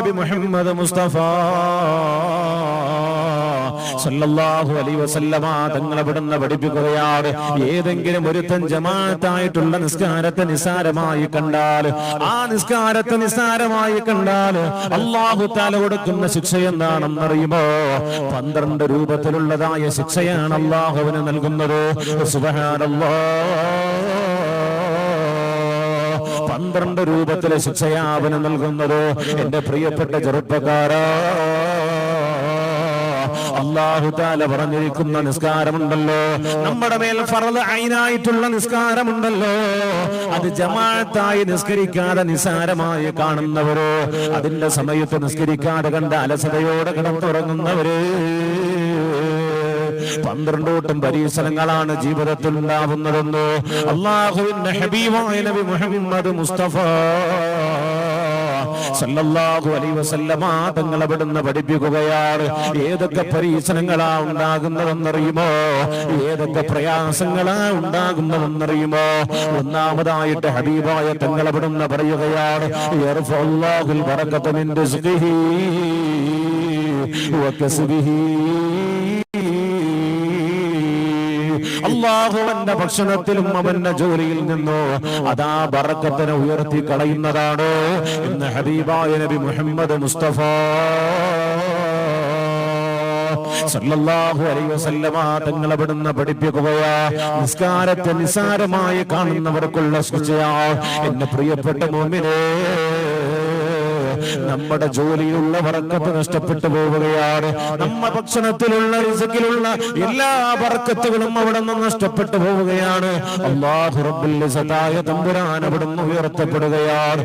നബി മുഹമ്മദ് മുസ്തഫ സല്ലല്ലാഹു അലൈഹി വസല്ലമ തങ്ങൾ അവിടുന്ന് പഠിപ്പിക്കുകയാണ്. ഏതെങ്കിലും ഒരുത്തൻ ജമാഅത്തായിട്ടുള്ള നിസ്കാരത്തെ നിസാരമായി കണ്ടാൽ ആ നിസ്കാരത്തെ നിസാരമായി കണ്ടാൽ അള്ളാഹു താല കൊടുക്കുന്ന ശിക്ഷ എന്താണെന്നറിയുമോ? പന്ത്രണ്ട് രൂപത്തിലുള്ളതായ ശിക്ഷയാണ് അള്ളാഹുവിന് നൽകുന്നത്. സുബ്ഹാനല്ലാഹ്. പന്ത്രണ്ട് രൂപത്തിലെ ശിക്ഷയാവന് നൽകുന്നത് എന്റെ പ്രിയപ്പെട്ട ചെറുപ്പക്കാരാ. അള്ളാഹുദാല പറഞ്ഞിരിക്കുന്ന നിസ്കാരമുണ്ടല്ലോ. നമ്മുടെ മേൽ ഫറദ് ഐനായിട്ടുള്ള നിസ്കാരമുണ്ടല്ലോ. അത് ജമാഅത്തായി നിസ്കരിക്കാതെ നിസാരമായി കാണുന്നവരോ അതിന്റെ സമയത്ത് നിസ്കരിക്കാതെ കണ്ട അലസതയോടെ കിടന്നുറങ്ങുന്നവര്. പന്ത്രണ്ടോട്ടും പരീക്ഷണങ്ങളാണ് ജീവിതത്തിൽ ഉണ്ടാവുന്നതെന്ന് അള്ളാഹുവിന്റെ ഹബീബായ നബി മുഹമ്മദ് മുസ്തഫ സല്ലല്ലാഹു അലൈഹി വസല്ലമ പഠിപ്പിക്കുകയാണ്. ഏതൊക്കെ പരീക്ഷണങ്ങളാ ഉണ്ടാകുന്നതെന്നറിയുമോ? ഏതൊക്കെ പ്രയാസങ്ങളാ ഉണ്ടാകുന്നതെന്നറിയുമോ? ഒന്നാമതായിട്ട് ഹബീബായ തങ്ങൾ പറയുകയാണ് യർഫഉല്ലാഹുൽ ബറകത വകസ്ബിഹി അള്ളാഹുവന്റെ ഭക്ഷണത്തിലും അവന്റെ ജോലിയിൽ നിന്നോ അതാ ബറക്കത്തിനെ ഉയർത്തി കളയുന്നതാണ്. ഇന്ന് ഹബീബായ നബി മുഹമ്മദ് മുസ്തഫ തങ്ങൾ അവിടുന്ന് പഠിപ്പിക്കുകയാ. നിസ്കാരത്തെ നിസാരമായി കാണുന്നവർക്കുള്ള ശിക്ഷയാ എന്റെ പ്രിയപ്പെട്ട മോമിനെ നമ്മുടെ ജോലിയിലുള്ള വറക്കത്ത് നഷ്ടപ്പെട്ടു പോവുകയാണ്. നമ്മുടെ ഭക്ഷണത്തിലുള്ള റിസക്കിലുള്ള എല്ലാ വറക്കത്തുകളും അവിടെ നിന്ന് നഷ്ടപ്പെട്ടു പോവുകയാണ്. അള്ളാഹു റബ്ബുൽ തമ്പുരാൻ അവിടെ നിന്ന് ഉയർത്തപ്പെടുകയാണ്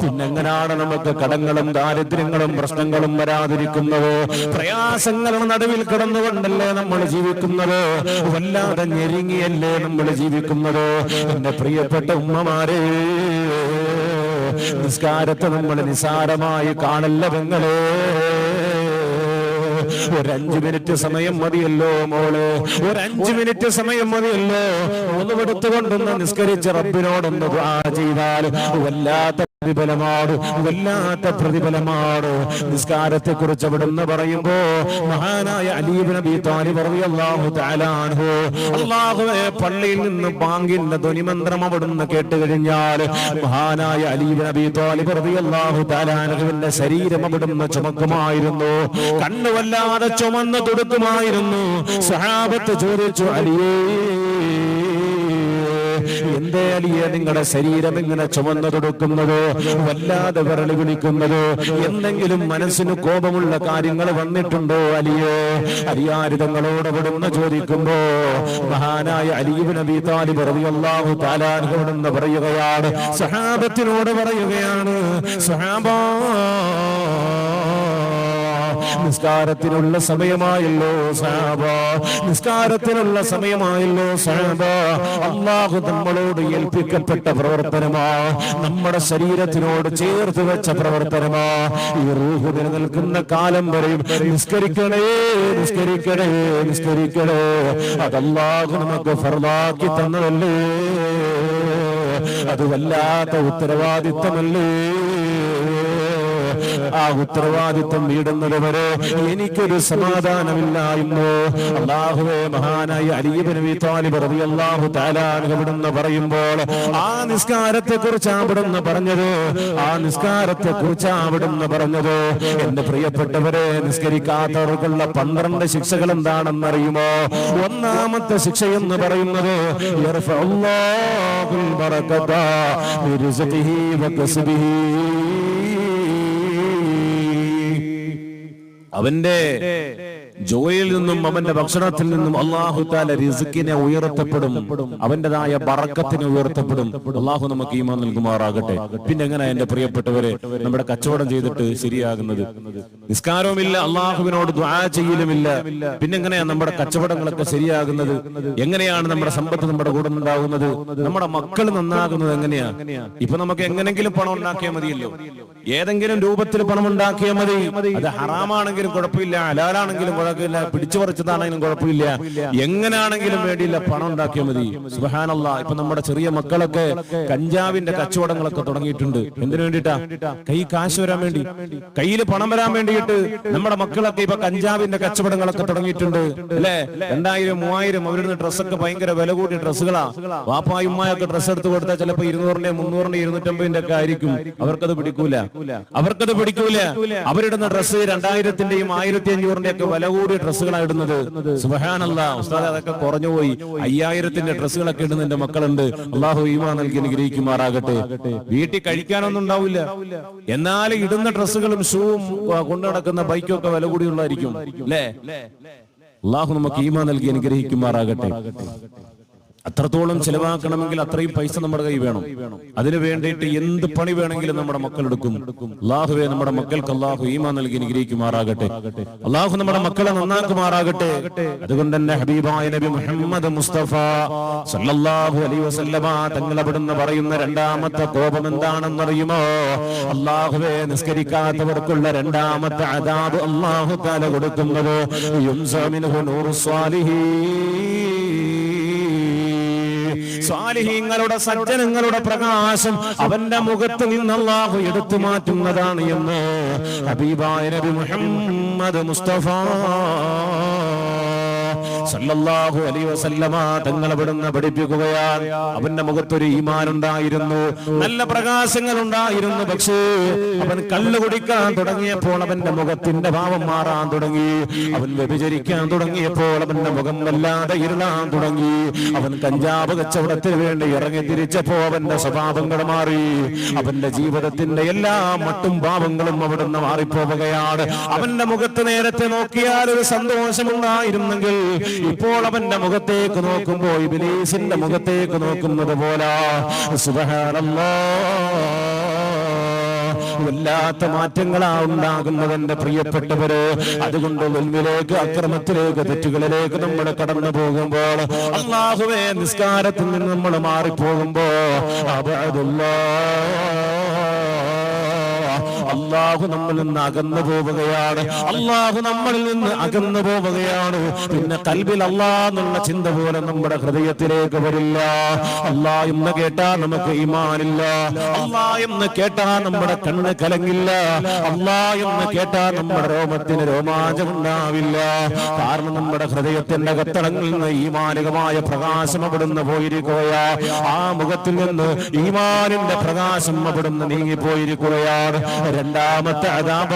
പിന്നെങ്ങനാണ് നമുക്ക് കടങ്ങളും ദാരിദ്ര്യങ്ങളും പ്രശ്നങ്ങളും വരാതിരിക്കുന്നത്? പ്രയാസങ്ങളുടെ നടുവിൽ കിടന്നുകൊണ്ടല്ലേ നമ്മൾ ജീവിക്കുന്നത്? വല്ലാതെ ഞെരുങ്ങിയല്ലേ നമ്മൾ ജീവിക്കുന്നത്? എന്റെ പ്രിയപ്പെട്ട ഉമ്മമാരെ നിസ്കാരത്തെ നമ്മൾ നിസാരമായി കാണല്ല പെങ്ങളെ. ഒരഞ്ചു മിനിറ്റ് സമയം മതിയല്ലോ മോൾ. ഒരഞ്ചു മിനിറ്റ് സമയം മതിയല്ലോ. ഒന്ന് എടുത്തുകൊണ്ടൊന്ന് നിസ്കരിച്ച് റബ്ബിനോടൊന്ന് ചെയ്താൽ വല്ലാത്ത പ്രതിഫലമാണ് വല്ലാത്ത പ്രതിഫലമാണ് നിസ്കാരത്തെ കുറിച്ച് അവിടുന്ന് പറയുമ്പോ മഹാനായ അലീബ് നബി താലിബ് അൻഹു അല്ലാഹുവേ പള്ളിയിൽ നിന്ന് ബാങ്കിന്റെ ധ്വനിമന്ത്രം അവിടുന്ന് കേട്ട് കഴിഞ്ഞാൽ മഹാനായ അലീബ് നബി താലിബ് റളിയല്ലാഹു തആല അൻഹുവിന്റെ ശരീരം അവിടുന്ന് ചുമക്കുമായിരുന്നു. കണ്ണു വല്ലാതെ ചുമന്ന് കൊടുക്കുമായിരുന്നു സഹാബത്ത് ചോദിച്ചു അലിയേ എന്തേ അലിയെ നിങ്ങളുടെ ശരീരം ഇങ്ങനെ ചുമന്നു കൊടുക്കുന്നത് വല്ലാതെ വിരളി വിളിക്കുന്നത്. എന്തെങ്കിലും മനസ്സിന് കോപമുള്ള കാര്യങ്ങൾ വന്നിട്ടുണ്ടോ അലിയേ? അലിയാരിതങ്ങളോട് വിടുന്ന ചോദിക്കുമ്പോ മഹാനായ അലിയു നബി താലിബ് റളിയല്ലാഹു തആലാഹു വിടുന്ന പറയുകയാണ്. സഹാബത്തിനോട് പറയുകയാണ് സഹാബ നിസ്കാരത്തിനുള്ള സമയമായല്ലോ സാബ. നിസ്കാരത്തിനുള്ള സമയമായല്ലോ സാബ. അള്ളാഹു നമ്മളോട് ഏൽപ്പിക്കപ്പെട്ട പ്രവർത്തനമാ. നമ്മുടെ ശരീരത്തിനോട് ചേർത്ത് വെച്ച പ്രവർത്തനമാ. ഈ റൂഹ് നിലനിൽക്കുന്ന കാലം വരെയും നിസ്കരിക്കണേ നിസ്കരിക്കണേ നിസ്കരിക്കണേ. അതല്ലാഹു നമുക്ക് ഫർദാക്കി തന്നതല്ലേ? അത് വല്ലാത്ത ഉത്തരവാദിത്തമല്ലേ? ആ ഉത്തരവാദിത്വം വീടുന്നത് വരെ എനിക്കൊരു സമാധാനമില്ലായിരുന്നോ അള്ളാഹുവേ മഹാനായി മഹാനായ അലീബ് താലിബ് റളിയല്ലാഹു തആല അവിടുന്ന് പറയുമ്പോൾ ആ നിസ്കാരത്തെ കുറിച്ച് അവിടുന്ന് പറഞ്ഞത് ആ നിസ്കാരത്തെ കുറിച്ച് അവിടുന്ന് പറഞ്ഞത് എന്റെ പ്രിയപ്പെട്ടവരെ നിസ്കരിക്കാത്തവർക്കുള്ള പന്ത്രണ്ട് ശിക്ഷകൾ എന്താണെന്നറിയുമോ? ഒന്നാമത്തെ ശിക്ഷ എന്ന് പറയുന്നത് യർഫഉല്ലാഹുൽ ബറകത ബിറിസ്ഖിഹി വകസ്ബിഹി അവന്റെ ജോലിയിൽ നിന്നും അവന്റെ ഭക്ഷണത്തിൽ നിന്നും അള്ളാഹു താല റിസുക്കിനെ ഉയർത്തപ്പെടും. അവന്റേതായ ബറക്കത്തിനെ ഉയർത്തപ്പെടും. അള്ളാഹു നമുക്ക് ഈമാൻ നൽകുമാറാകട്ടെ. പിന്നെ എങ്ങനെ എന്റെ പ്രിയപ്പെട്ടവരെ നമ്മുടെ കച്ചവടം ചെയ്തിട്ട് ശരിയാകുന്നത്? നിസ്കാരവുമില്ല അള്ളാഹുവിനോട് ദ്വാ ചെയ്യലുമില്ല. പിന്നെങ്ങനെയാണ് നമ്മുടെ കച്ചവടങ്ങളൊക്കെ ശരിയാകുന്നത്? എങ്ങനെയാണ് നമ്മുടെ സമ്പത്ത് നമ്മുടെ കൂടെ ഉണ്ടാകുന്നത്? നമ്മുടെ മക്കൾ നന്നാകുന്നത് എങ്ങനെയാ? ഇപ്പൊ നമുക്ക് എങ്ങനെങ്കിലും പണം ഉണ്ടാക്കിയാൽ മതിയല്ലോ. ഏതെങ്കിലും രൂപത്തിൽ പണം ഉണ്ടാക്കിയാൽ മതി. അത് ഹറാമാണെങ്കിലും കുഴപ്പമില്ല ഹലാലാണെങ്കിലും കുഴപ്പമില്ല പിടിച്ചു പറിച്ചതാണെങ്കിലും കുഴപ്പമില്ല. എങ്ങനെയാണെങ്കിലും വേണ്ടിയില്ല പണം ഉണ്ടാക്കിയാൽ മതി. സുഹാനല്ല ഇപ്പൊ നമ്മുടെ ചെറിയ മക്കളൊക്കെ കഞ്ചാവിന്റെ കച്ചവടങ്ങളൊക്കെ തുടങ്ങിയിട്ടുണ്ട്. എന്തിനു വേണ്ടിട്ടാ? കൈ കാശ് വരാൻ വേണ്ടി. കയ്യിൽ പണം വരാൻ വേണ്ടിയിട്ട് നമ്മുടെ മക്കളൊക്കെ ഇപ്പൊ കഞ്ചാവിന്റെ കച്ചവടങ്ങളൊക്കെ തുടങ്ങിയിട്ടുണ്ട്. അല്ലെ? രണ്ടായിരം മൂവായിരം അവരുടെ ഡ്രസ്സൊക്കെ ഭയങ്കര വില കൂടിയ ഡ്രസ്സുകളാ. വാപ്പായുമ്മായൊക്കെ ഡ്രസ്സ് എടുത്ത് കൊടുത്താൽ ചിലപ്പോ ഇരുന്നൂറിന്റെ മുന്നൂറിന്റെ ഇരുന്നൂറ്റമ്പതിന്റെ ഒക്കെ ആയിരിക്കും. അവർക്കത് പിടിക്കൂല. അവർക്കത് പിടിക്കൂല. അവരിടുന്ന ഡ്രസ്സ് രണ്ടായിരത്തിന്റെയും ആയിരത്തി അഞ്ഞൂറിന്റെ ഒക്കെ വില കൂടിയ ഡ്രസ്സുകളാണ് ഇടുന്നത്. സുബഹാനല്ല. ഉസ്താദ് അതൊക്കെ കുറഞ്ഞു പോയി അയ്യായിരത്തിന്റെ ഡ്രസ്സുകളൊക്കെ ഇടുന്ന എന്റെ മക്കളുണ്ട്. അള്ളാഹു ഈമാ നൽകി അനുഗ്രഹിക്കുമാറാകട്ടെ. വീട്ടിൽ കഴിക്കാനൊന്നും ഉണ്ടാവില്ല. എന്നാൽ ഇടുന്ന ഡ്രസ്സുകളും ഷൂവും കൊണ്ടു നടക്കുന്ന ബൈക്കും ഒക്കെ വില കൂടിയുള്ളതായിരിക്കും. അല്ലേ അള്ളാഹു നമുക്ക് ഈമാ നൽകി അനുഗ്രഹിക്കുമാറാകട്ടെ. അത്രത്തോളം ചെലവാക്കണമെങ്കിൽ അത്രയും പൈസ നമ്മുടെ കൈ വേണം. അതിനു വേണ്ടിയിട്ട് എന്ത് പണി വേണമെങ്കിലും നമ്മുടെ മക്കൾ എടുക്കും. അള്ളാഹുവെ നമ്മുടെ മക്കൾക്ക് അള്ളാഹു ഈമാ നൽകി അനുഗ്രഹിക്കുമാറാകട്ടെ. അള്ളാഹു നമ്മുടെ മക്കളെ നന്നാക്കുമാറാകട്ടെ. അതുകൊണ്ട് തന്നെ ഹബീബായ നബി മുഹമ്മദ് മുസ്തഫ സല്ലല്ലാഹു അലൈഹി വസല്ലമ തങ്ങൾ അവിടുന്ന് പറയുന്ന രണ്ടാമത്തെ കോപം എന്താണെന്നറിയുമോ? അള്ളാഹുവെ നിസ്കരിക്കാത്തവർക്കുള്ള രണ്ടാമത്തെ അതാബ് അള്ളാഹു താല കൊടുക്കുന്നത്. യുംസമിൻഹു നൂറു സ്വാലിഹീൻ. സ്വാലിഹീങ്ങളുടെ സജ്ജനങ്ങളുടെ പ്രകാശം അവന്റെ മുഖത്ത് നിന്ന് എടുത്തു മാറ്റുന്നതാണ് എന്ന് ഹബീബായ നബി മുഹമ്മദ് മുസ്തഫ സല്ലല്ലാഹു അലൈഹി വസല്ലമ തങ്ങൾ അവിടുന്ന് പഠിപ്പിക്കുകയാണ്. അവന്റെ മുഖത്തൊരു ഈമാൻ ഉണ്ടായിരുന്നു നല്ല പ്രകാശങ്ങൾ ഉണ്ടായിരുന്നു പക്ഷേ അവൻ കള്ളു കുടിക്കാൻ തുടങ്ങിയപ്പോൾ അവന്റെ മുഖത്തിന്റെ ഭാവം മാറാൻ തുടങ്ങി. അവൻ വ്യഭിചരിക്കാൻ തുടങ്ങിയപ്പോൾ അവന്റെ മുഖം വല്ലാതെ ഇരുളാൻ തുടങ്ങി. അവൻ കഞ്ചാവ് കച്ചവടത്തിന് വേണ്ടി ഇറങ്ങി തിരിച്ചപ്പോ അവന്റെ സ്വഭാവങ്ങൾ മാറി. അവന്റെ ജീവിതത്തിന്റെ എല്ലാ മട്ടും ഭാവങ്ങളും അവിടുന്ന് മാറിപ്പോവുകയാണ്. അവന്റെ മുഖത്ത് നേരത്തെ നോക്കിയാൽ ഒരു സന്തോഷമുണ്ടായിരുന്നെങ്കിൽ ഇപ്പോൾ അവന്റെ മുഖത്തേക്ക് നോക്കുമ്പോ ഇബിലീസിന്റെ മുഖത്തേക്ക് നോക്കുന്നത് പോലെ. സുബഹാനല്ലാ. വല്ലാത്ത മാറ്റങ്ങളാ ഉണ്ടാകുന്നത് എന്റെ പ്രിയപ്പെട്ടവര്. അതുകൊണ്ട് ഒന്നിലേക്ക് അക്രമത്തിലേക്ക് തെറ്റുകളിലേക്ക് നമ്മൾ കടന്നു പോകുമ്പോൾ അള്ളാഹുവേ നിസ്കാരത്തിൽ നിന്ന് നമ്മൾ മാറിപ്പോകുമ്പോ അള്ളാഹു നമ്മളിൽ നിന്ന് അകന്നു പോവുകയാണ്. അള്ളാഹു നമ്മളിൽ നിന്ന് അകന്നു പോവുകയാണ്. പിന്നെ കൽബിൽ അള്ളാ എന്നുള്ള ചിന്ത പോലെ നമ്മുടെ ഹൃദയത്തിലേക്ക് വരില്ല. അള്ളാ എന്ന് കേട്ടാ നമുക്ക് ഇമാനില്ല അള്ളാ എന്ന് കേട്ടാ നമ്മുടെ കണ്ണ് കലങ്ങില്ല അള്ളാ എന്ന് കേട്ടാ നമ്മുടെ രോമത്തിന് രോമാഞ്ചം ഉണ്ടാവില്ല കാരണം നമ്മുടെ ഹൃദയത്തിന്റെ കത്തളങ്ങളിൽ നിന്ന് ഈമാനികമായ പ്രകാശം അവിടുന്ന് പോയിരിക്കുകയാ. ആ മുഖത്തിൽ നിന്ന് ഈമാനിന്റെ പ്രകാശം അവിടുന്ന് നീങ്ങിപ്പോയിരിക്കുകയാണ്. രണ്ടാമത്തെ അതാപ.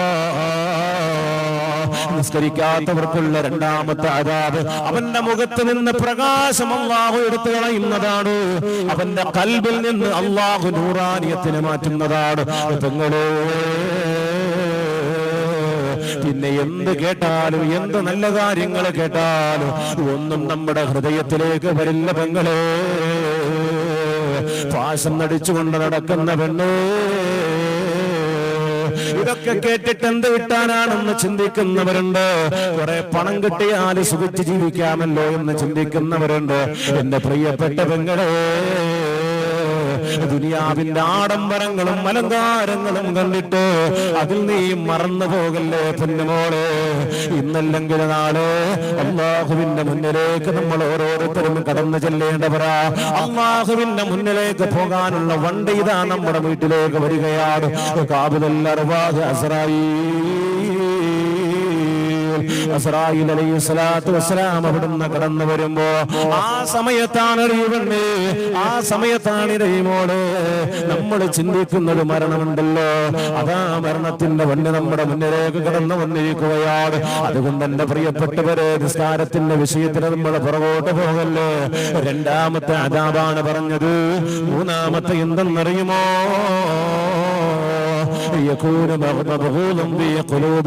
നിസ്കരിക്കാത്തവർക്കുള്ള രണ്ടാമത്തെ അതാത്. അവന്റെ മുഖത്ത് നിന്ന് പ്രകാശം അള്ളാഹു എടുത്തു കളയുന്നതാണ് അവന്റെ കൽബിൽ നിന്ന് അള്ളാഹു നൂറാനിയത്തിന് മാറ്റുന്നതാണ്. പെങ്ങളെ പിന്നെ എന്ത് കേട്ടാലും എന്ത് നല്ല കാര്യങ്ങൾ കേട്ടാലും ഒന്നും നമ്മുടെ ഹൃദയത്തിലേക്ക് വരില്ല പെങ്ങളെ. പാശം നടിച്ചുകൊണ്ട് നടക്കുന്ന പെണ്ണേ. ഇതൊക്കെ കേട്ടിട്ട് എന്ത് കിട്ടാനാണെന്ന് ചിന്തിക്കുന്നവരുണ്ട്. കുറെ പണം കിട്ടിയാൽ സുഖിച്ച് ജീവിക്കാമല്ലോ എന്ന് ചിന്തിക്കുന്നവരുണ്ട്. എന്റെ പ്രിയപ്പെട്ട പെങ്ങളെ ദുനിയാവിന്റെ ആഡംബരങ്ങളും അലങ്കാരങ്ങളും കണ്ടിട്ട് അതിൽ നീ മറന്നു പോകല്ലേ പൊന്നുമോളെ ഇന്നല്ലെങ്കിൽ നാളെ അള്ളാഹുവിന്റെ മുന്നിലേക്ക് നമ്മൾ ഓരോരുത്തരും കടന്നു ചെല്ലേണ്ടവരാ അള്ളാഹുവിന്റെ മുന്നിലേക്ക് പോകാനുള്ള വണ്ടി ഇതാ നമ്മുടെ വീട്ടിലേക്ക് വരികയാണ്. കാബിലല്ലറുവാഹ് അസറായി അലൈഹി സ്വലാത്തു വസ്സലാം അവിടുന്ന് കടന്നു വരുമ്പോ ആ സമയത്താണ് അറിയുവണ്ണേ ആ സമയത്താണ് ഇറയുമോട് നമ്മൾ ചിന്തിക്കുന്നത് മരണമുണ്ടല്ലോ. അതാ മരണത്തിന്റെ വണ്ടി നമ്മുടെ മുന്നിലേക്ക് കടന്നു വന്നിരിക്കുകയാണ്. അതുകൊണ്ട് എന്റെ പ്രിയപ്പെട്ടവരെ നിസ്കാരത്തിന്റെ വിഷയത്തിൽ നമ്മൾ പുറകോട്ട് പോകല്ലേ? രണ്ടാമത്തെ അതാപാണ് പറഞ്ഞത്. മൂന്നാമത്തെ എന്തെന്നറിയുമോ? يكون مغضوضا في قلوب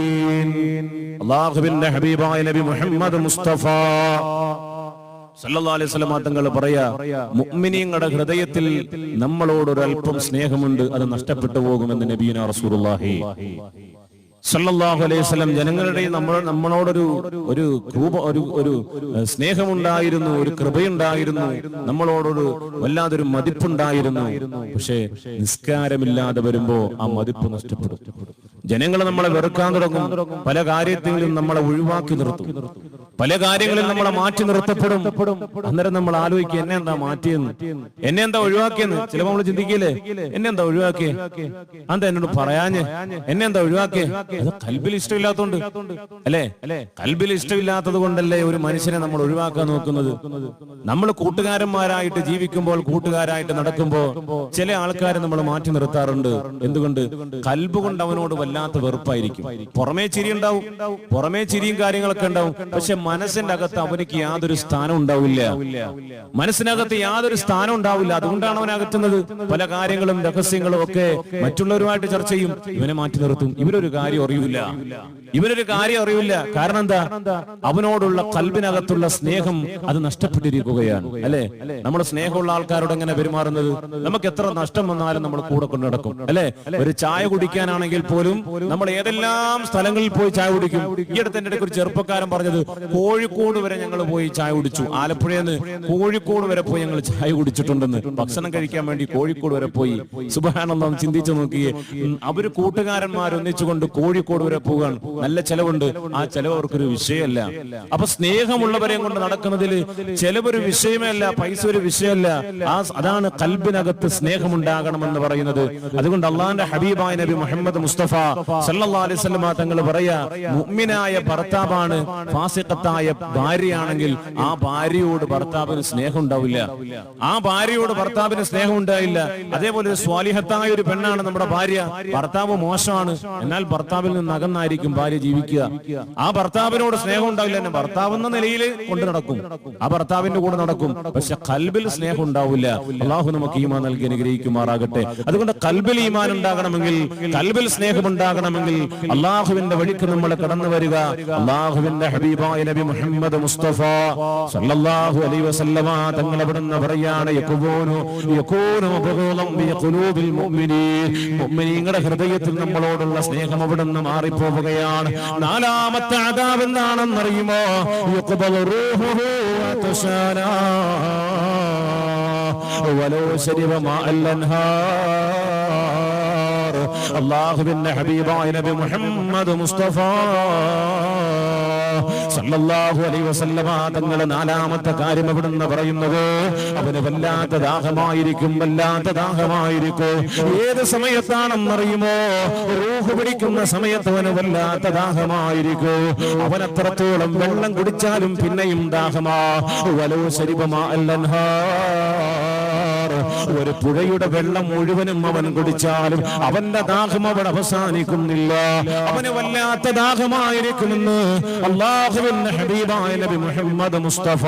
المؤمنين അള്ളാഹുവിന്റെ ഹബീബായ നബി മുഹമ്മദ് മുസ്തഫ സല്ലല്ലാഹു അലൈഹി വസല്ലം തങ്ങൾ പറയാ മുഅ്മിനീങ്ങളുടെ ഹൃദയത്തിൽ നമ്മളോടൊരു അല്പം സ്നേഹമുണ്ട് അത് നഷ്ടപ്പെട്ടു പോകുമെന്ന് നബീന റസൂലുള്ളാഹി സല്ലല്ലാഹു അലൈഹി വസല്ലം ജനങ്ങളുടെ നമ്മൾ നമ്മളോടൊരു ഒരു രൂപ ഒരു ഒരു സ്നേഹമുണ്ടായിരുന്നു ഒരു കൃപയുണ്ടായിരുന്നു നമ്മളോടൊരു വല്ലാതൊരു മതിപ്പുണ്ടായിരുന്നു. പക്ഷേ നിസ്കാരമില്ലാതെ വരുമ്പോ ആ മതിപ്പ് നഷ്ടപ്പെടും. ജനങ്ങൾ നമ്മളെ വെറുക്കാൻ തുടങ്ങും. പല കാര്യത്തിലും നമ്മളെ ഒഴിവാക്കി നിർത്തും. പല കാര്യങ്ങളിൽ നമ്മളെ മാറ്റി നിർത്തപ്പെടും. അന്നേരം നമ്മൾ ആലോചിക്കുക എന്നെ എന്താ മാറ്റിയെന്ന്? എന്നെ എന്താ ഒഴിവാക്കിയെന്ന്? ചിലപ്പോൾ നമ്മൾ ചിന്തിക്കില്ലേ? എന്നെ എന്താ ഒഴിവാക്കിയേ? അന്താ എന്നോട് പറയാഞ്ഞ്? എന്നെ എന്താ ഒഴിവാക്കിയേ? അത് കൽബിൽ ഇഷ്ടമില്ലാത്തോണ്ട്? അല്ലേ? അല്ലേ? കൽബിൽ ഇഷ്ടമില്ലാത്തത് കൊണ്ടല്ലേ ഒരു മനുഷ്യനെ നമ്മൾ ഒഴിവാക്കാൻ നോക്കുന്നത്? നമ്മൾ കൂട്ടുകാരന്മാരായിട്ട് ജീവിക്കുമ്പോൾ കൂട്ടുകാരായിട്ട് നടക്കുമ്പോൾ ചില ആൾക്കാരെ നമ്മൾ മാറ്റി നിർത്താറുണ്ട്. എന്തുകൊണ്ട്? കൽബ് കൊണ്ട് അവനോട് വല്ലാത്ത വെറുപ്പായിരിക്കും. പുറമേ ചിരി ഉണ്ടാവും പുറമേ ചിരിയും കാര്യങ്ങളൊക്കെ ഉണ്ടാവും. പക്ഷെ മനസ്സിന്റെ അകത്ത് അവനിക്ക് യാതൊരു സ്ഥാനം ഉണ്ടാവില്ല. മനസ്സിനകത്ത് യാതൊരു സ്ഥാനം ഉണ്ടാവില്ല. അതുകൊണ്ടാണ് അവൻ അകറ്റുന്നത്. പല കാര്യങ്ങളും രഹസ്യങ്ങളും ഒക്കെ മറ്റുള്ളവരുമായിട്ട് ചർച്ച ചെയ്യും. ഇവനെ മാറ്റി നിർത്തും. ഇവരൊരു കാര്യം അറിയില്ല. ഇവനൊരു കാര്യം അറിയില്ല. കാരണം എന്താ? അവനോടുള്ള കൽബിനകത്തുള്ള സ്നേഹം അത് നഷ്ടപ്പെട്ടിരിക്കുകയാണ്. അല്ലെ? നമ്മൾ സ്നേഹമുള്ള ആൾക്കാരോട് എങ്ങനെ പെരുമാറുന്നത്? നമുക്ക് എത്ര നഷ്ടം വന്നാലും നമ്മൾ കൂടെ കൊണ്ടു നടക്കും. അല്ലെ? ഒരു ചായ കുടിക്കാനാണെങ്കിൽ പോലും നമ്മൾ ഏതെല്ലാം സ്ഥലങ്ങളിൽ പോയി ചായ കുടിക്കും? ഈ അടുത്ത് എന്റെ ഒരു ചെറുപ്പക്കാരൻ പറഞ്ഞത് കോഴിക്കോട് വരെ ഞങ്ങൾ പോയി ചായ കുടിച്ചു. ആലപ്പുഴയിൽ നിന്ന് കോഴിക്കോട് വരെ പോയി ഞങ്ങൾ ചായ കുടിച്ചിട്ടുണ്ടെന്ന് ഭക്ഷണം കഴിക്കാൻ വേണ്ടി കോഴിക്കോട് വരെ പോയി. സുബാനന്ദം ചിന്തിച്ചു നോക്കിയേ. അവർ കൂട്ടുകാരന്മാർ ഒന്നിച്ചുകൊണ്ട് കോഴിക്കോട് വരെ പോകാൻ നല്ല ചെലവുണ്ട്. ആ ചെലവ് അവർക്കൊരു വിഷയമല്ല. അപ്പൊ സ്നേഹമുള്ളവരെയും കൊണ്ട് നടക്കുന്നതിൽ ചെലവൊരു വിഷയമേ അല്ല പൈസ ഒരു വിഷയമല്ല. ആ അതാണ് കൽബിനകത്ത് സ്നേഹമുണ്ടാകണമെന്ന് പറയുന്നത്. അതുകൊണ്ട് അള്ളാന്റെ ഹബീബായ നബി മുഹമ്മദ് മുസ്തഫ സല്ലാ അലൈസ് തങ്ങൾ പറയാ മുഅ്മിനായ ഭർത്താവാണ് ഫാസിഖത്തായ ഭാര്യയാണെങ്കിൽ ആ ഭാര്യയോട് ഭർത്താവിന് സ്നേഹം ഉണ്ടാവില്ല ആ ഭാര്യയോട് ഭർത്താവിന് സ്നേഹം ഉണ്ടായില്ല അതേപോലെ ഒരു സ്വാലിഹത്തായ ഒരു പെണ്ണാണ് നമ്മുടെ ഭാര്യ. ഭർത്താവ് മോശമാണ്. എന്നാൽ ഭർത്താവിൽ നിന്ന് അകന്നായിരിക്കും ഭാര്യ ജീവിക്കുക. ആ ഭർത്താവിനോട് സ്നേഹം ഉണ്ടാവില്ല എന്നെ ഭർത്താവ് എന്ന നിലയിൽ കൊണ്ട് നടക്കും. ആ ഭർത്താവിന്റെ കൂടെ നടക്കും. പക്ഷെ കൽബിൽ സ്നേഹം ഉണ്ടാവില്ല അള്ളാഹു നമുക്ക് ഈമാൻ നൽകി അനുഗ്രഹിക്കുമാറാകട്ടെ. അതുകൊണ്ട് കൽബിൽ ഈമാൻ ഉണ്ടാകണമെങ്കിൽ കൽബിൽ സ്നേഹം ഉണ്ടാകണമെങ്കിൽ അള്ളാഹുവിന്റെ വഴിക്ക് നമ്മൾ കടന്നു വരിക. അള്ളാഹുവിന്റെ ഹബീബായ നബി മുഹമ്മദ് മുസ്തഫ സല്ലല്ലാഹു അലൈഹി വസല്ലമ തങ്ങൾ അവിടുന്ന് പറയാണ് യഖൂനു യഖൂനു ബഗൂലം ബി ഖുലൂബിൽ മുഅ്മിനീൻ. മുഅ്മിനീങ്ങളുടെ ഹൃദയത്തിൽ നമ്മളോടുള്ള സ്നേഹം അവിടുന്ന് മാറിപ്പോവുകയാണ്. നാലാമത്തെ അദാബ് എന്താണെന്നറിയുമോ? യുഖ്ബലു റൂഹുഹു വതശാനാ. വലോ ശരിവ മാ അല്ലൻഹാർ അള്ളാഹുവിന്റെ ഹബീബായ നബി മുഹമ്മദ് മുസ്തഫ. സല്ലല്ലാഹു അലൈഹി വസല്ലമ തങ്ങളെ നാലാമത്തെ കാര്യം അവിടുന്ന് പറയുന്നത്? അവന് വല്ലാത്ത ദാഹമായിരിക്കും വല്ലാത്ത ദാഹമായിരിക്കും. ഏത് സമയത്താണെന്നറിയുമോ? റൂഹ് പിടിക്കുന്ന സമയത്ത് അവന് വല്ലാത്ത ദാഹമായിരിക്കും. അവൻ അത്രത്തോളം വെള്ളം കുടിച്ചാലും പിന്നെയും ദാഹമാ. വലോ ശരിപമാ അല്ലൻഹാർ ഒരു പുഴയുടെ വെള്ളം മുഴുവനും അവൻ കുടിച്ചാലും അവന്റെ ദാഹം അവൻ അവസാനിക്കുന്നില്ല. അവന് വല്ലാത്ത ദാഹമായിരിക്കുമെന്ന് അള്ളാഹുവിന്റെ ഹബീബായ നബി മുഹമ്മദ് മുസ്തഫ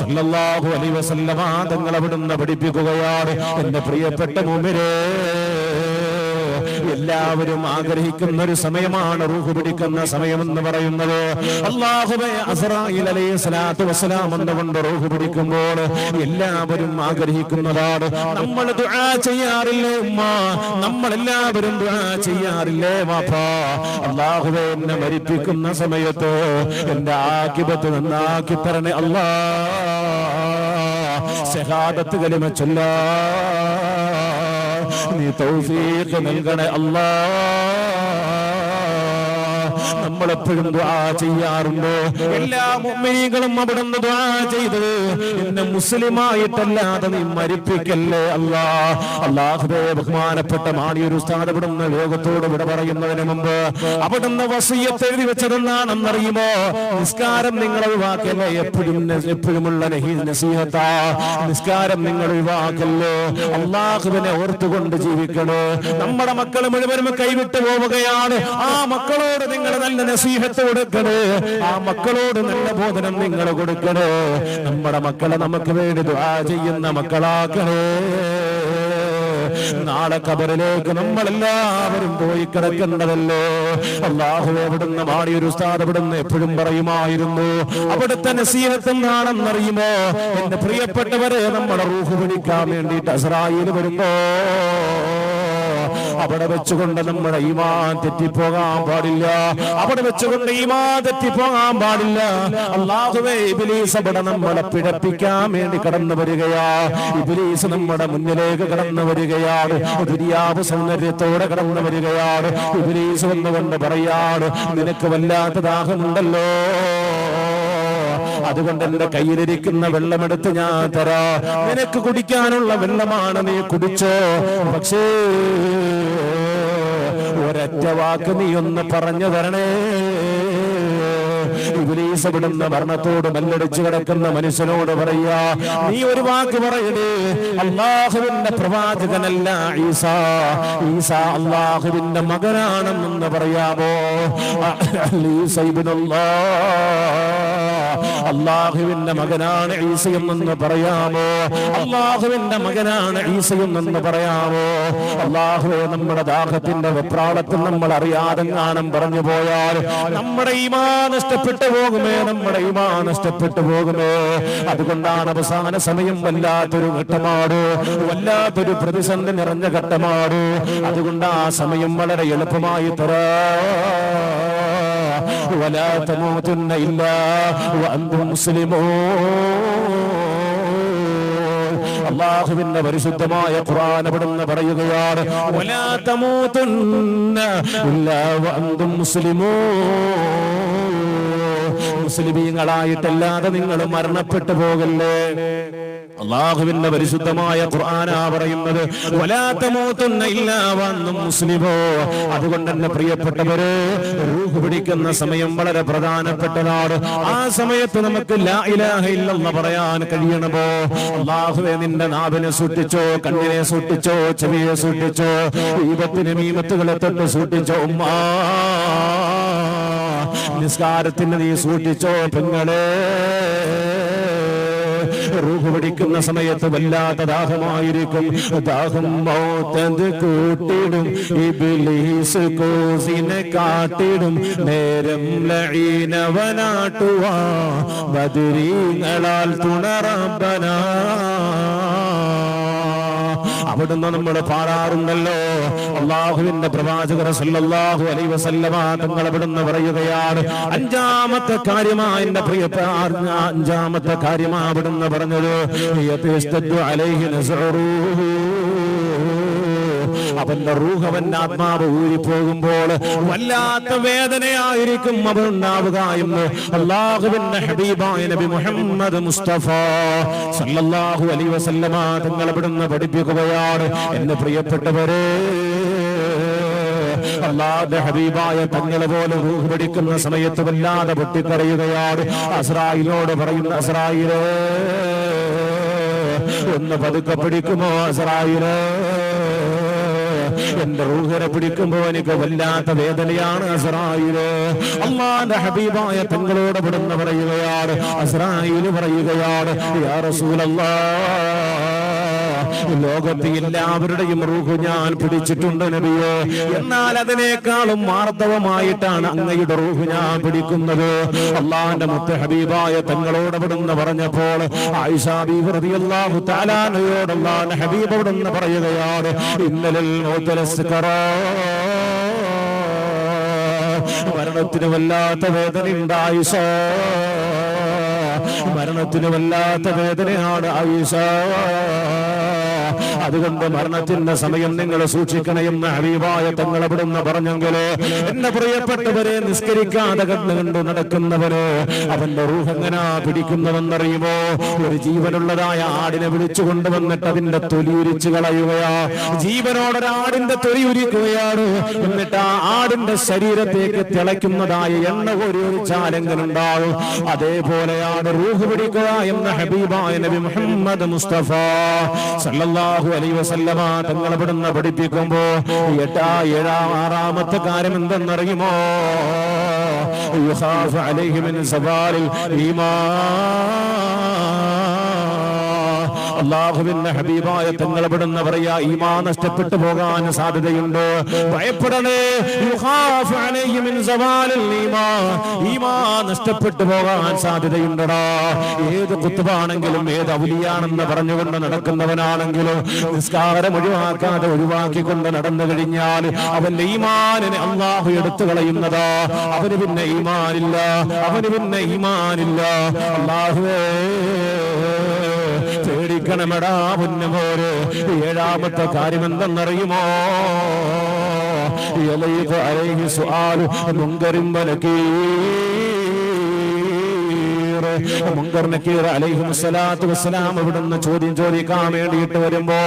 സല്ലല്ലാഹു അലൈഹി വസല്ലമ തങ്ങൾ അവിടുന്ന് പഠിപ്പിക്കുകയാണ്. എന്റെ പ്രിയപ്പെട്ട മുമിരേ എല്ലാവരും ആഗ്രഹിക്കുന്ന ഒരു സമയമാണ് റൂഹ് പിടിക്കുന്ന സമയം എന്ന് പറയുന്നത്. അള്ളാഹുബെ അസറായിൽ അലൈഹി സ്വലാത്തു റൂഹ് പിടിക്കുമ്പോൾ എല്ലാവരും ആഗ്രഹിക്കുന്നതാണ്. നമ്മൾ ദുആ ചെയ്യാറില്ലേ ഉമ്മ? നമ്മൾ എല്ലാവരും ദുആ ചെയ്യാറില്ലേ വാപ്പാ? അള്ളാഹുബെ എന്നെ മരിപ്പിക്കുന്ന സമയത്ത് എന്റെ ആക്കിപത്ത് നന്നാക്കി തരണേ അല്ലാ സഹാദത്ത് കലിമ ചൊല്ലാ. നീ തൗഫീഖ് നൽകണേ അല്ലാ നമ്മളെപ്പോഴും ദുആ ചെയ്യാറുണ്ട്. എല്ലാ മുഅ്മിനീകളും അവിടുന്ന് ദുആ ചെയ്ത് എന്നെ മുസ്ലിമായിട്ടല്ലാതെ നീ മരിപ്പിക്കല്ലേ അല്ലാ? അല്ലാഹുവേ ബഹുമാനപ്പെട്ട മാണിയൊരു ഉസ്താദ് നിന്ന് ലോകത്തോട് വിട പറയുന്നതിന് മുമ്പ് അവിടുന്ന് വസീയത്ത് എഴുതി വെച്ചതെന്നാണെന്നറിയുമോ നിസ്കാരം നിങ്ങൾ ഒഴിവാക്കല്ലേ? എപ്പോഴും എപ്പോഴുമുള്ള നസീഹത്താ. നിസ്കാരം നിങ്ങൾ ഒഴിവാക്കല്ലോ? അള്ളാഹുവിനെ ഓർത്തുകൊണ്ട് ജീവിക്കണോ. നമ്മുടെ മക്കൾ മുഴുവനും കൈവിട്ടു പോവുകയാണ്. ആ മക്കളോട് നിങ്ങൾ നല്ല നസീഹത്ത് കൊടുക്കണേ ആ മക്കളോട് നല്ല ബോധനം നിങ്ങൾ കൊടുക്കണേ? നമ്മുടെ മക്കളെ നമുക്ക് വേണ്ടി ദുആ ചെയ്യുന്ന മക്കളാക്കണേ? നാളെ കബറിലേക്ക് നമ്മളെല്ലാവരും പോയി കിടക്കേണ്ടതല്ലോ അള്ളാഹു എവിടുന്ന് മാടി ഒരു ഉസ്താദ് എവിടുന്ന് എപ്പോഴും പറയുമായിരുന്നു അവിടുത്തെ നസീഹത്ത് എന്താണെന്നറിയുമോ? എന്റെ പ്രിയപ്പെട്ടവരെ നമ്മുടെ റൂഹ് പിടിക്കാൻ വേണ്ടിയിട്ട് അസ്രായിൽ വരുമ്പോ അവിടെ വെച്ചുകൊണ്ട് നമ്മുടെ ഈമാൻ തെറ്റിപ്പോകാൻ പാടില്ല. അവിടെ വെച്ചുകൊണ്ട് ഈമാൻ തെറ്റിപ്പോകാൻ പാടില്ല. അള്ളാഹുവേ ഇബിലീസ് അവിടെ നമ്മളെ പിഴപ്പിക്കാൻ വേണ്ടി കടന്നു വരികയാ. ഇബിലീസ് നമ്മുടെ മുന്നിലേക്ക് കടന്നു വരികയാണ്. ദുര്യാവ് സൗന്ദര്യത്തോടെ കടന്നു വരികയാണ്. ഇബിലീസ് വന്നുകൊണ്ട് പറയാണ് നിനക്ക് വല്ലാത്ത ദാഹമുണ്ടല്ലോ. അതുകൊണ്ട് എന്റെ കയ്യിലിരിക്കുന്ന വെള്ളമെടുത്ത് ഞാൻ തരാ. നിനക്ക് കുടിക്കാനുള്ള വെള്ളമാണ് നീ കുടിച്ചോ. പക്ഷേ ഒരൊറ്റ വാക്ക് നീ ഒന്ന് പറഞ്ഞു തരണേ. ഇബ്ലീസ് വിടുന്ന മരണത്തോട് മല്ലടിച്ചു കിടക്കുന്ന മനുഷ്യനോട് പറയാ നീ ഒരു വാക്ക് പറയണേ അള്ളാഹുവിന്റെ പ്രവാചകനല്ല ഈസ. ഈസ അള്ളാഹുവിന്റെ മകനാണെന്ന് പറയാമോ? അള്ളാഹുവിന്റെ മകനാണ് ഈസയെന്ന് പറയാമോ? അള്ളാഹുവിന്റെ മകനാണ് ഈസയെന്ന് പറയാമോ? അള്ളാഹുവെ നമ്മുടെ ദാഹത്തിന്റെ വെപ്രാളത്തിൽ നമ്മൾ അറിയാതെ കാണും പറഞ്ഞു പോയാൽ നമ്മുടെ ഈമാ നഷ്ടപ്പെട്ടു പോകുമേ നമ്മുടെ ഈമാ നഷ്ടപ്പെട്ടു പോകുമേ അതുകൊണ്ടാണ് അവസാന സമയം വല്ലാത്തൊരു ഘട്ടമാട് വല്ലാത്തൊരു പ്രതിസന്ധി നിറഞ്ഞ ഘട്ടമാട് അതുകൊണ്ട് ആ സമയം വളരെ എളുപ്പമായി തരാ ولا تموتن إلا وأنتم مسلمون അള്ളാഹുവിന്റെ പരിശുദ്ധമായ ഖുർആൻ അവിടുന്ന് പറയുകയാണ് ولا تموتن إلا وأنتم مسلمون മുസ്ലിമീങ്ങളായിട്ടല്ലാതെ നിങ്ങൾ മരണപ്പെട്ടു പോകല്ലേ? അള്ളാഹുവിന്റെ പരിശുദ്ധമായ ഖുർആനാ പറയുന്നത് മുസ്ലിമോ. അതുകൊണ്ട് തന്നെ പ്രിയപ്പെട്ടവര് റൂഹ് പിടിക്കുന്ന സമയം വളരെ പ്രധാനപ്പെട്ടതാണ്. ആ സമയത്ത് നമുക്ക് ഇല്ലെന്ന് പറയാൻ കഴിയണമോ? അള്ളാഹുവെ നിന്റെ നാവിനെ സൂക്ഷിച്ചോ കണ്ണിനെ സൂക്ഷിച്ചോ ചെവിയെ സൂക്ഷിച്ചോ ദീപത്തിന് മീമത്തുകളെ തൊട്ട് സൂക്ഷിച്ചോ ഉമ്മാ. നിസ്കാരത്തിന് നീ സൂക്ഷിച്ചോ പെങ്ങളെ. റൂഹ് പിടിക്കുന്ന സമയത്ത് വല്ലാത്ത ദാഹമായിരിക്കും. ദാഹം മൗത്തത് കൂട്ടിടും. ഇബിലീസ് കോസിനെ കാട്ടിടും. നേരം ലഴീനവനാട്ടുവാ. ബദരീങ്ങളാൽ തുണറബനാ അവിടുന്ന് നമ്മൾ പാടാറുണ്ടല്ലോ അള്ളാഹുവിന്റെ പ്രവാചകർ സല്ലല്ലാഹു അലൈ വസല്ലമ തങ്ങൾ അവിടുന്ന് പറയുകയാണ്. അഞ്ചാമത്തെ കാര്യമാണ് എന്റെ പ്രിയപ്പെട്ട അഞ്ചാമത്തെ കാര്യമാണ് അവിടുന്ന് പറഞ്ഞത് അലൈഹി നസറൂഹു അവന്റെ റൂഹ് അവന്റെ ആത്മാവ് ഊരിപ്പോകുമ്പോൾ വല്ലാത്ത വേദനയായിരിക്കും അവനുണ്ടാവുക എന്ന് അള്ളാഹുവിന്റെ ഹബീബായ നബി മുഹമ്മദ് മുസ്തഫ സല്ലല്ലാഹു അലൈഹി വസല്ലമ തങ്ങൾ ഇവിടുന്ന് പഠിപ്പിക്കുകയാണ്. എന്റെ പ്രിയപ്പെട്ടവരെ അല്ലാതെ ഹബീബായ തങ്ങളെ പോലെ റൂഹ് പിടിക്കുന്ന സമയത്ത് വല്ലാതെ പൊട്ടിക്കറിയുകയാണ് അസ്രായിലോട് പറയുന്ന അസ്രായിലേ ഒന്ന് പതുക്കെ പിടിക്കുമോ അസ്രായിലേ? എന്റെ റൂഹരെ പിടിക്കുമ്പോ എനിക്ക് വല്ലാത്ത വേദനയാണ് അസറായിൽ അള്ളാന്റെ ഹബീബായ തങ്ങളോട് പെടുന്ന പറയുകയാണ്. അസറായിൽ പറയുകയാണ് യാ റസൂലല്ലാ ലോകത്ത് എല്ലാവരുടെയും റൂഹ് ഞാൻ പിടിച്ചിട്ടുണ്ട് നബിയോ. എന്നാൽ അതിനേക്കാളും മാർദ്ദവമായിട്ടാണ് അങ്ങയുടെ റൂഹ് ഞാൻ പിടിക്കുന്നത്. അള്ളാന്റെ മുത്ത ഹബീബായ തങ്ങളോട് അവിടുന്ന് പറഞ്ഞപ്പോൾ അള്ളാന്റെ ഹബീബ് അവിടുന്ന് പറയുകയാണ് ഇന്നലെ മരണത്തിന് വല്ലാത്ത വേദന ഉണ്ടായിസ മരണത്തിന് വല്ലാത്ത വേദനയാണ് ആയിഷ. അതുകൊണ്ട് മരണത്തിന്റെ സമയം നിങ്ങൾ സൂക്ഷിക്കണമെന്ന് ഹബീബായ തങ്ങൾ അവിടുന്ന് പറഞ്ഞെങ്കിൽ എന്റെ പ്രിയപ്പെട്ടവരെ നിസ്കരിക്കാതെ കണ്ടുകൊണ്ട് നടക്കുന്നവര് അവന്റെ റൂഹ് പിടിക്കുന്നതെന്നറിയുമോ? ഒരു ജീവനുള്ളതായ ആടിനെ വിളിച്ചു കൊണ്ടുവന്നിട്ട് അതിന്റെ തൊലി ഉരിച്ചു കളയുകയാ. ജീവനോടൊരാടിന്റെ തൊലി ഉരിക്കുകയാണ്. എന്നിട്ട് ആ ആടിന്റെ ശരീരത്തേക്ക് തിളയ്ക്കുന്നതായ എണ്ണ ഒരു ചാലെങ്ങനുണ്ടാവും അതേപോലെയാണ് റൂഹ് പിടിക്കുക എന്ന ഹബീബായ നബി മുഹമ്മദ് മുസ്തഫ സല്ലല്ലാഹു അലൈഹി വസല്ലമ തങ്ങൾ ഇവിടുന്ന് പഠിപ്പിക്കുമ്പോ എട്ടാ ഏഴാം ആറാമത്തെ കാര്യം എന്തെന്നറിയുമോ? യുഹാഫ് അലൈഹി മിൻ സവാലിൽ ഈമാൻ അള്ളാഹുവിന്റെ ഹബീബായ തങ്ങൾ ഇവിടുന്ന് പറയാ ഈമാ നഷ്ടപ്പെട്ടു പോകാൻ സാധ്യതയുണ്ട്. ഭയപ്പെടണേ. നഷ്ടപ്പെട്ടു പോകാൻ സാധ്യതയുണ്ടടാ. ഏത് കുത്തുവാണെങ്കിലും ഏത് അവലിയാണെന്ന് പറഞ്ഞുകൊണ്ട് നടക്കുന്നവനാണെങ്കിലും നിസ്കാരം ഒഴിവാക്കാതെ ഒഴിവാക്കിക്കൊണ്ട് നടന്നു കഴിഞ്ഞാൽ അവന്റെ ഈമാനിനെ അള്ളാഹു എടുത്തു കളയുന്നതാ. അവന് പിന്നെ ഈമാനില്ല അവന് പിന്നെ ഈമാനില്ല. അള്ളാഹുവേ. പേടിക്കണമെടാ പുന്നമോര്. ഏഴാമത്തെ കാര്യം എന്തെന്നറിയുമോ? അലൈഹി സുആലു മുൻകരും മുങ്കർ ഇവിടുന്ന് ചോദ്യം ചോദിക്കാൻ വേണ്ടിയിട്ട് വരുമ്പോ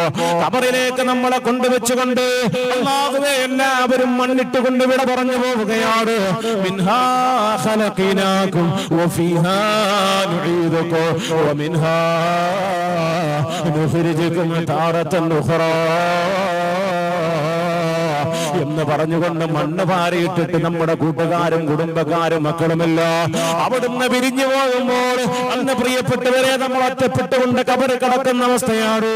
കബറിലേക്ക് നമ്മളെ കൊണ്ടുവച്ചുകൊണ്ട് അല്ലാഹുവേ എല്ലാവരും മണ്ണിട്ട് കൊണ്ട് വിട പറഞ്ഞു പോവുകയാണ്. മിൻഹാ ഖലഖിനാകും വഫീഹാ നുഈദുകും വമിൻഹാ നുഖ്രിജുകും താറത്തൻ ഉഖറാ എന്ന് പറഞ്ഞുകൊണ്ട് മണ്ണ് പാറിയിട്ടിട്ട് നമ്മുടെ കൂട്ടുകാരും കുടുംബക്കാരും മക്കളുമെല്ലാം അവിടുന്ന് പിരിഞ്ഞു പോകുമ്പോൾ അന്ന് പ്രിയപ്പെട്ടവരെ നമ്മൾ ഒറ്റപ്പെട്ടുകൊണ്ട് കബറ് കിടക്കുന്ന അവസ്ഥയാണ്.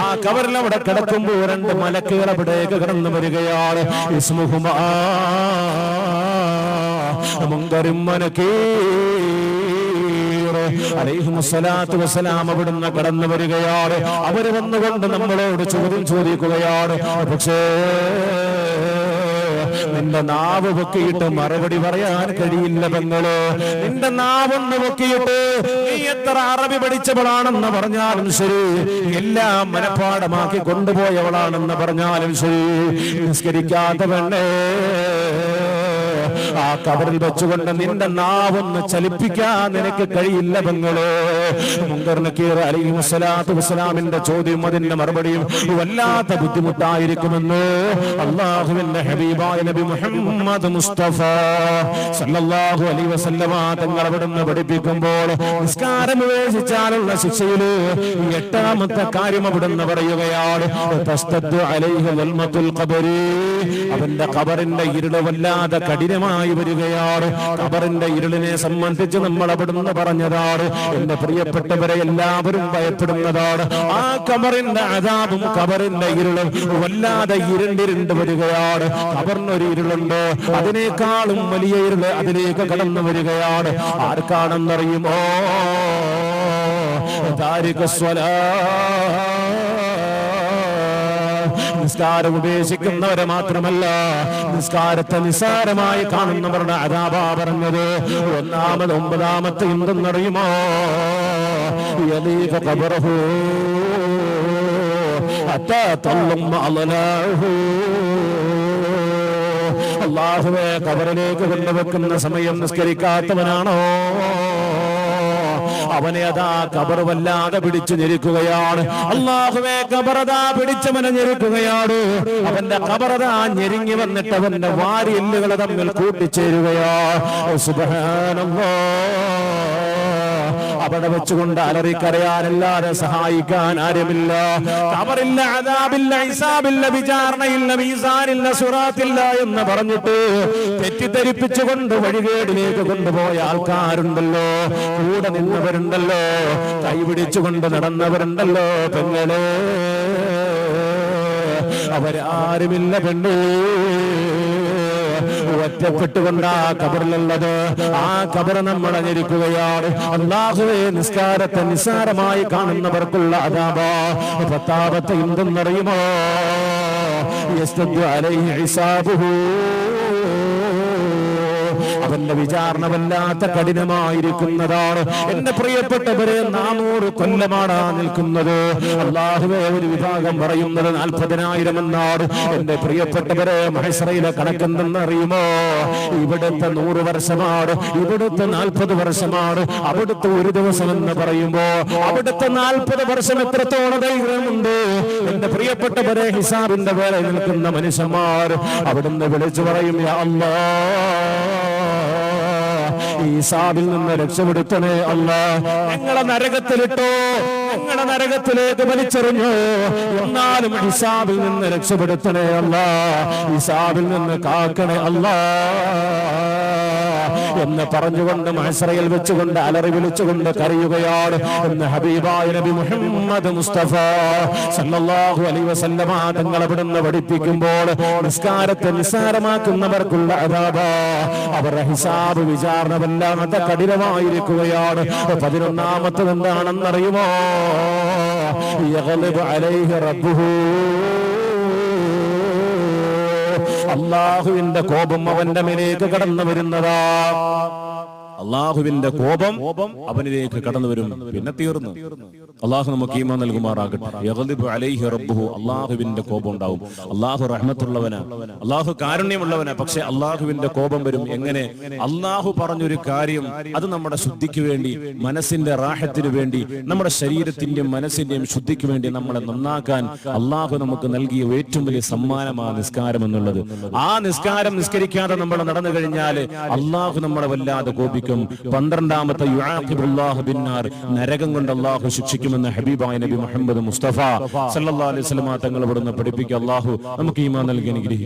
ആ കബറിൽ അവിടെ കിടക്കുമ്പോൾ രണ്ട് മലക്കുകൾ അവിടേക്ക് കടന്നു വരികയാണ്. ഇസ്മുഹുമാ മുങ്കരും മനക്കേ അലൈഹിമുസ്സലാത്തു വസ്സലാം അവിടുന്ന് കടന്നു വരികയാണ്. അവർ വന്നുകൊണ്ട് നമ്മളോട് ചോദ്യം ചോദിക്കുകയാണ്. പക്ഷേ നിന്റെ നാവ് പൊക്കിയിട്ട് മറുപടി പറയാൻ കഴിയില്ല പെങ്ങൾ. നിന്റെ നാവൊന്ന് പൊക്കിയിട്ട് നീ എത്ര അറബി പഠിച്ചവളാണെന്ന് പറഞ്ഞാലും ശരി. എല്ലാം മനഃപ്പാടമാക്കി കൊണ്ടുപോയവളാണെന്ന് പറഞ്ഞാലും ശരി. നിസ്കരിക്കാത്ത പെണ്ണേ ആ കബറിൽ വെച്ചുകൊണ്ട് നിന്റെ നാവൊന്ന് ചലിപ്പിക്കാൻ നിനക്ക് കഴിയില്ല പെങ്ങളോ. മുങ്കർനക്കീർ അലൈഹി വസ്സലാത്തു വസ്സലാമിന്റെ ചോദ്യം അതിന്റെ മറുപടിയും വല്ലാത്ത ബുദ്ധിമുട്ടായിരിക്കുമെന്ന് അള്ളാഹുവിന്റെ ഹബീബായ നബി മുഹമ്മദ് മുസ്തഫ സല്ലല്ലാഹു അലൈഹി വസല്ലമ തങ്ങൾ അവിടുന്ന് പഠിപ്പിക്കുമ്പോൾ നിസ്കാരം ഉപേക്ഷിച്ചാലുള്ള ശിക്ഷയിൽ എട്ടാമത്തെ കാര്യം അവിടുന്ന് പറയുകയാണ്. അവന്റെ കബറിന്റെ ഇരുൾ വല്ലാതെ കഠിനമായി വരികയാണ്. കബറിന്റെ ഇരുളിനെ സംബന്ധിച്ച് നമ്മൾ അവിടുന്ന് പറഞ്ഞതാണ്. എന്റെ പ്രിയപ്പെട്ടവരെ എല്ലാവരും ഭയപ്പെടുന്നതാണ്. ആ കബറിന്റെ അതാപും കബറിന്റെ ഇരുളും. വല്ലാതെ ഇരുണ്ടിരുണ്ട് വരികയാണ്. കബറിനൊരു ഇരുളുണ്ട്. അതിനേക്കാളും വലിയ ഇരുൾ അതിലേക്ക് കടന്നു വരികയാണ്. ആർക്കാണെന്നറിയുമോ? താരിക നിസ്കാരം ഉപേക്ഷിക്കുന്നവരെ മാത്രമല്ല നിസ്കാരത്തെ നിസ്സാരമായി കാണുന്നവരുടെ അതാപാ പറഞ്ഞത് ഒന്നാമത് ഒമ്പതാമത്തെ എന്തെന്നറിയുമോ അള്ളാഹുവെ കബറിലേക്ക് കൊണ്ടുവെക്കുന്ന സമയം നിസ്കരിക്കാത്തവനാണോ? അവനെ അതാ കബർ വല്ലാതെ പിടിച്ചു ഞെരുക്കുകയാണ്. അള്ളാഹുവേ കബറതാ പിടിച്ചവനെ ഞെരുക്കുകയാണ്. അവന്റെ കബറതാ ഞെരുങ്ങി വന്നിട്ട് അവന്റെ വാരിയെല്ലുകൾ തമ്മിൽ കൂട്ടിച്ചേരുകയാ. സുബഹാനല്ലാ. അവിടെ വെച്ചുകൊണ്ട് അലറിക്കരയാനല്ലാതെ സഹായിക്കാൻ ആരുമില്ല. കബറില്ല അതാബില്ല ഇസാബില്ല വിചാരണയില്ല മീസാനില്ല സുറാത്തില്ല എന്ന് പറഞ്ഞിട്ട് തെറ്റിദ്ധരിപ്പിച്ചുകൊണ്ട് വഴികേടിലേക്ക് കൊണ്ടുപോയ ആൾക്കാരുണ്ടല്ലോ. കൂടെ നിന്നവരുണ്ടല്ലോ കൈപിടിച്ചുകൊണ്ട് നടന്നവരുണ്ടല്ലോ പെങ്ങളെ. അവരാരുമില്ല പെണ്ണു. ഒറ്റപ്പെട്ടുകൊണ്ടാ കബറിലുള്ളത്. ആ കബർ നമ്മൾ അഞ്ഞിരിക്കുകയാണ് അള്ളാഹുവെ നിസ്കാരത്തെ നിസ്സാരമായി കാണുന്നവർക്കുള്ള അതാപോ. പത്താപത്തെ എന്തെന്നറിയുമോ? യസ്തു അലൈഹി ഹിസാബുഹു. അവന്റെ വിചാരണ വല്ലാത്ത കഠിനമായിരിക്കുന്നതാണ്. എന്റെ പ്രിയപ്പെട്ടവരെ നാനൂറ് കൊല്ലമാണ് നിൽക്കുന്നത്. അള്ളാഹുവെ ഒരു വിഭാഗം പറയുന്നത് നാൽപ്പതിനായിരം എന്നാണ്. എന്റെ പ്രിയപ്പെട്ടവരെ മഹസറയിലെ കണക്കെന്തെന്ന് അറിയുമോ? ഇവിടുത്തെ നൂറ് വർഷമാണ് ഇവിടുത്തെ നാൽപ്പത് വർഷമാണ് അവിടുത്തെ ഒരു ദിവസം എന്ന് പറയുമ്പോ അവിടുത്തെ നാൽപ്പത് വർഷം എത്രത്തോളം ദൈവമുണ്ട് എന്റെ പ്രിയപ്പെട്ടവരെ ഹിസാബിന്റെ വേറെ നിൽക്കുന്ന മനുഷ്യന്മാർ അവിടുന്ന് വിളിച്ചു പറയും അല്ലാ ഈ സാബിൽ നിന്ന് രക്ഷപ്പെടുത്തണേ അല്ല. ഞങ്ങളെ നരകത്തിലിട്ടോ ഞങ്ങളെ നരകത്തിലേക്ക് വലിച്ചെറിഞ്ഞു. എന്നാലും ഹിസാബിൽ നിന്ന് രക്ഷപ്പെടുത്തണേ അല്ല. ഈസാബിൽ നിന്ന് കാക്കണേ അല്ല. എന്ന് പറഞ്ഞുകൊണ്ട് മഹസറയിൽ വെച്ചുകൊണ്ട് അലറി വിളിച്ചുകൊണ്ട് കരയുകയാണ് എന്ന് ഹബീബായ നബി മുഹമ്മദ് മുസ്തഫ. സല്ലല്ലാഹു അലൈഹി വസല്ലമ തങ്ങൾ അവിടുന്ന് പഠിപ്പിക്കുമ്പോൾ നിസ്കാരത്തെ നിസ്സാരമാക്കുന്നവർക്കുള്ള അതാബ അവരുടെ ഹിസാബ് വിചാരണ വല്ലാത്ത കഠിനമായിരിക്കുകയാണ്. പതിനൊന്നാമത്തത് എന്താണെന്നറിയുമോ? അലൈഹി അള്ളാഹുവിന്റെ കോപം അവന്റെ മേലേക്ക് കടന്നു വരുന്നതാ. അള്ളാഹുവിന്റെ കോപം അവനിലേക്ക് കടന്നു വരും പിന്നെ തീർന്നു. അള്ളാഹു നമുക്ക് ഈമ നൽകുമാറാകട്ടെ. അള്ളാഹുവിന്റെ കോപം ഉണ്ടാവും. അള്ളാഹു റഹ്മത്തുള്ളവന് അള്ളാഹു കാരുണ്യമുള്ളവനാ പക്ഷെ അള്ളാഹുവിന്റെ കോപം വരും എങ്ങനെ? അള്ളാഹു പറഞ്ഞൊരു കാര്യം അത് നമ്മുടെ ശുദ്ധിക്ക് വേണ്ടി മനസ്സിന്റെ റാഹത്തിന് വേണ്ടി നമ്മുടെ ശരീരത്തിന്റെയും മനസ്സിന്റെയും ശുദ്ധിക്ക് വേണ്ടി നമ്മളെ നന്നാക്കാൻ അള്ളാഹു നമുക്ക് നൽകിയ ഏറ്റവും വലിയ സമ്മാനമാണ് നിസ്കാരം എന്നുള്ളത് ആ നിസ്കാരം നിസ്കരിക്കാതെ നമ്മൾ നടന്നു കഴിഞ്ഞാൽ അള്ളാഹു നമ്മളെ വല്ലാതെ കോപിക്കും. പന്ത്രണ്ടാമത്തെ യുആഖിബുല്ലാഹു ബിന്നാർ നരകം കൊണ്ട് അള്ളാഹു ശിക്ഷിക്കുമെന്ന് ഹബീബായ നബി മുഹമ്മദ് മുസ്തഫ സല്ലല്ലാഹു അലൈഹി വസല്ലം തങ്ങൾ ഇവിടുന്ന് പഠിപ്പിക്കുക. അള്ളാഹു നമുക്ക് ഈമാൻ നൽകി അനുഗ്രഹിക്കും.